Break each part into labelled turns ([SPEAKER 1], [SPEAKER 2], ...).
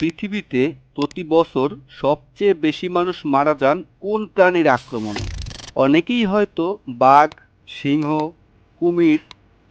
[SPEAKER 1] পৃথিবীতে প্রতি বছর সবচেয়ে বেশি মানুষ মারা যান কোন প্রাণীর আক্রমণে? অনেকেই হয়তো বাঘ, সিংহ, কুমির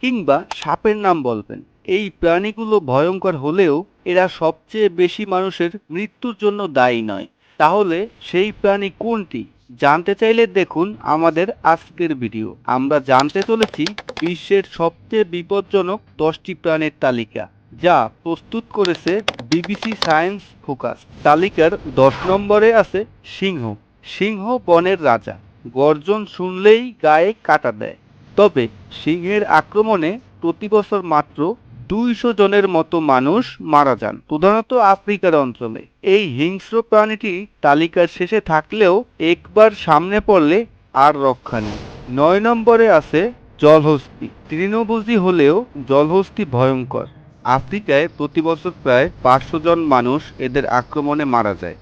[SPEAKER 1] কিংবা সাপের নাম বলবেন। এই প্রাণীগুলো ভয়ঙ্কর হলেও এরা সবচেয়ে বেশি মানুষের মৃত্যুর জন্য দায়ী নয়। তাহলে সেই প্রাণী কোনটি? জানতে চাইলে দেখুন আমাদের আজকের ভিডিও। আমরা জানতে চলেছি বিশ্বের সবচেয়ে বিপজ্জনক দশটি প্রাণীর তালিকা, যা প্রস্তুত করেছে বিবিসি সায়েন্স ফোকাস। তালিকার দশ নম্বরে আছে সিংহ। সিংহ বনের রাজা। গর্জন শুনলেই গায়ে কাটা দেয়। তবে সিংহের আক্রমণে প্রতি বছর মাত্র দুইশো জনের মতো মানুষ মারা যান, প্রধানত আফ্রিকার অঞ্চলে। এই হিংস্র প্রাণীটি তালিকার শেষে থাকলেও একবার সামনে পড়লে আর রক্ষা নেই। নয় নম্বরে আছে জলহস্তি। তৃণভোজী হলেও জলহস্তি ভয়ঙ্কর। আফ্রিকায় প্রতি বছর প্রায় পাঁচশো জন মানুষ এদের আক্রমণে মারা যায়।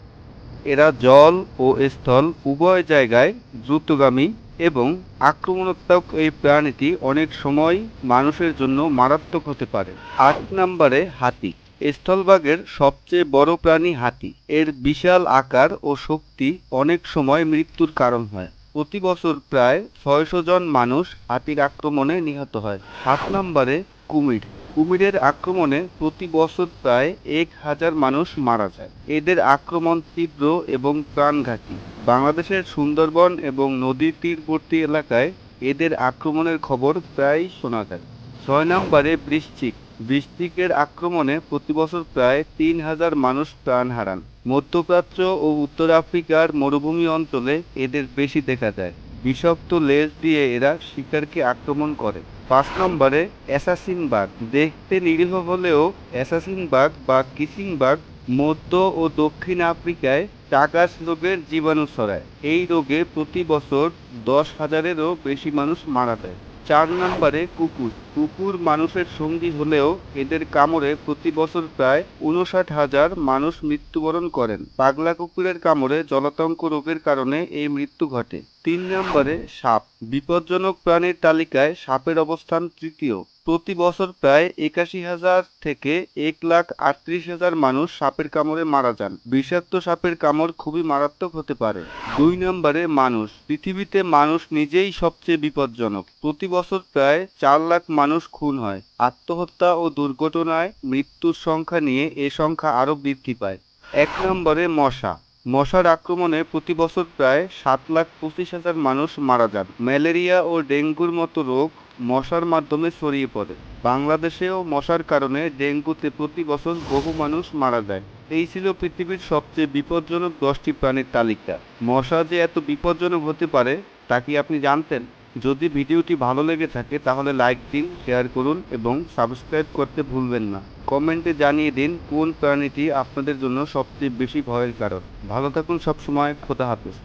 [SPEAKER 1] এরা জল ও স্থল উভয় জায়গায় দ্রুতগামী এবং আক্রমণাত্মক এই প্রাণীটি অনেক সময় মানুষের জন্য মারাত্মক হতে পারে। আট নম্বরে হাতি। স্থলভাগের সবচেয়ে বড় প্রাণী হাতি। এর বিশাল আকার ও শক্তি অনেক সময় মৃত্যুর কারণ হয়। প্রতি বছর প্রায় ছয়শো জন মানুষ হাতির আক্রমণে নিহত হয়। সাত নম্বরে কুমির। কুমিরের আক্রমণে প্রতি বছর প্রায় এক হাজার মানুষ মারা যায়। এদের আক্রমণ তীব্র এবং প্রাণঘাতী। বাংলাদেশের সুন্দরবন এবং নদীর তীরবর্তী এলাকায় এদের আক্রমণের খবর প্রায় শোনা যায়। ছয় নম্বরে বৃশ্চিক। বৃষ্টিকের আক্রমণে প্রতি বছর প্রায় তিন হাজার মানুষ প্রাণ হারান। মধ্যপ্রাচ্য ও উত্তর আফ্রিকার মরুভূমি অঞ্চলে এদের বেশি দেখা যায়। বিষাক্ত লেজ দিয়ে এরা শিকারকে আক্রমণ করে। পাঁচ নম্বরে অ্যাসাসিন বাঘ। দেখতে নিরীহ হলেও অ্যাসাসিন বাঘ বা কিসিং বাঘ মধ্য ও দক্ষিণ আফ্রিকায় টাকাস রোগের জীবাণু ছড়ায়। এই রোগে প্রতি বছর দশ হাজারেরও বেশি মানুষ মারা যায়। চার নম্বরে কুকুর। কুকুর মানুষের সঙ্গী হলেও এদের কামড়ে প্রতি বছর প্রায় উনষাট হাজার মানুষ মৃত্যুবরণ করেন। পাগলা কুকুরের কামড়ে জলাতঙ্ক রোগের কারণে এই মৃত্যু ঘটে। তিন নম্বরে সাপ। বিপজ্জনক প্রাণীর তালিকায় সাপের অবস্থান তৃতীয়। প্রতি বছর প্রায় একাশি হাজার থেকে এক লাখ আটত্রিশ হাজার মানুষ সাপের কামড়ে মারা যান। বিষাক্ত সাপের কামড় খুবই মারাত্মক হতে পারে। দুই নম্বরে মানুষ। পৃথিবীতে মানুষ নিজেই সবচেয়ে বিপজ্জনক। প্রতি বছর প্রায় চার লাখ মানুষ খুন হয়। আত্মহত্যা ও দুর্ঘটনায় মৃত্যুর সংখ্যা নিয়ে এ সংখ্যা আরও বৃদ্ধি পায়। এক নম্বরে মশা। মশার আক্রমণে প্রতি বছর প্রায় সাত লাখ পঁচিশ হাজার মানুষ মারা যান। ম্যালেরিয়া ও ডেঙ্গুর মতো রোগ মশার মাধ্যমে ছড়িয়ে পড়ে। বাংলাদেশেও মশার কারণে ডেঙ্গুতে প্রতি বছর বহু মানুষ মারা যায়। এই ছিল পৃথিবীর সবচেয়ে বিপজ্জনক দশটি প্রাণীর তালিকা। মশা যে এত বিপজ্জনক হতে পারে, তা কি আপনি জানতেন? যদি ভিডিওটি ভালো লেগে থাকে, তাহলে লাইক দিন, শেয়ার করুন এবং সাবস্ক্রাইব করতে ভুলবেন না। কমেন্টে জানিয়ে দিন কোন প্রাণীটি আপনাদের জন্য সবচেয়ে বেশি ভয়ের কারণ। ভালো থাকুন সবসময়, খোদা হাফেজ।